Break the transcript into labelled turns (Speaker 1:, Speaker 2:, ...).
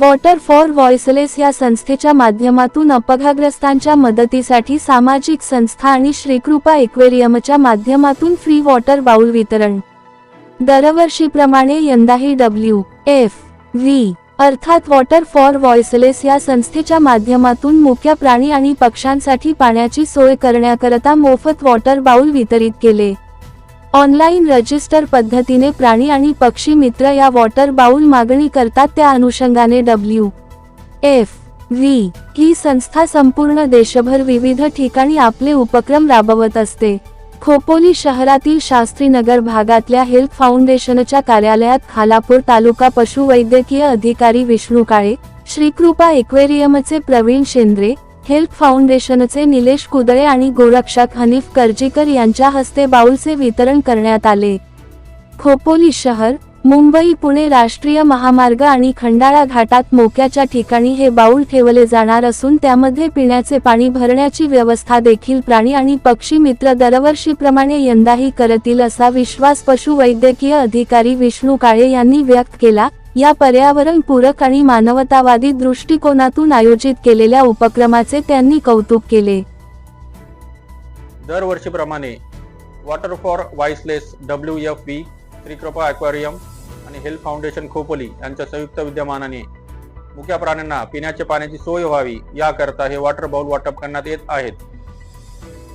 Speaker 1: Water for voiceless या संस्थेच्या माध्यमातून अपघातग्रस्तांच्या मदतीसाठी सामाजिक संस्था आणि श्रीकृपा एक्वेरियमच्या माध्यमातून फ्री वॉटर बाउल वितरण. दरवर्षीप्रमाणे यंदाही डब्ल्यू एफ व्ही अर्थात वॉटर फॉर व्हॉइसलेस या संस्थेच्या माध्यमातून मुक्या प्राणी आणि पक्ष्यांसाठी पाण्याची सोय करण्याकरता मोफत वॉटर बाउल वितरित केले. ऑनलाईन रजिस्टर पद्धतीने प्राणी आणि पक्षी मित्र या वॉटर बाउल मागणी करतात त्या अनुषंगाने डब्ल्यू. एफ. व्ही. ही संस्था संपूर्ण देशभर विविध ठिकाणी आपले उपक्रम राबवत असते. खोपोली शहरातील शास्त्रीनगर भागातल्या हेल्थ फाउंडेशनच्या कार्यालयात खालापूर तालुका पशुवैद्यकीय अधिकारी विष्णू काळे श्रीकृपा एक्वेरियमचे प्रवीण शेंद्रे हेल्प फाउंडेशनचे निलेश कुदळे आणि गोरक्षक हनीफ करजीकर यांच्या हस्ते बाउलचे वितरण करण्यात आले. खोपोली शहर मुंबई पुणे राष्ट्रीय महामार्ग आणि खंडाळा घाटात मोक्याच्या ठिकाणी हे बाऊल ठेवले जाणार असून त्यामध्ये पिण्याचे पाणी भरण्याची व्यवस्था देखील प्राणी आणि पक्षी मित्र दरवर्षीप्रमाणे यंदाही करतील असा विश्वास पशुवैद्यकीय अधिकारी विष्णू काळे यांनी व्यक्त केला. या पर्यावरण पूरक आणि मानवतावादी दृष्टिकोनातून आयोजित केलेल्या उपक्रमाचे त्यांनी कौतुक केले.
Speaker 2: दरवर्षीप्रमाणे water for voiceless W F B Trikrupa aquarium आणि हेल्थ फाउंडेशन खोपोली यांच्या संयुक्त विद्यमानाने मुख्या प्राण्यांना पिण्याच्या पाण्याची सोय व्हावी याकरता हे वॉटर बाउल वाटप करण्यात येत आहेत.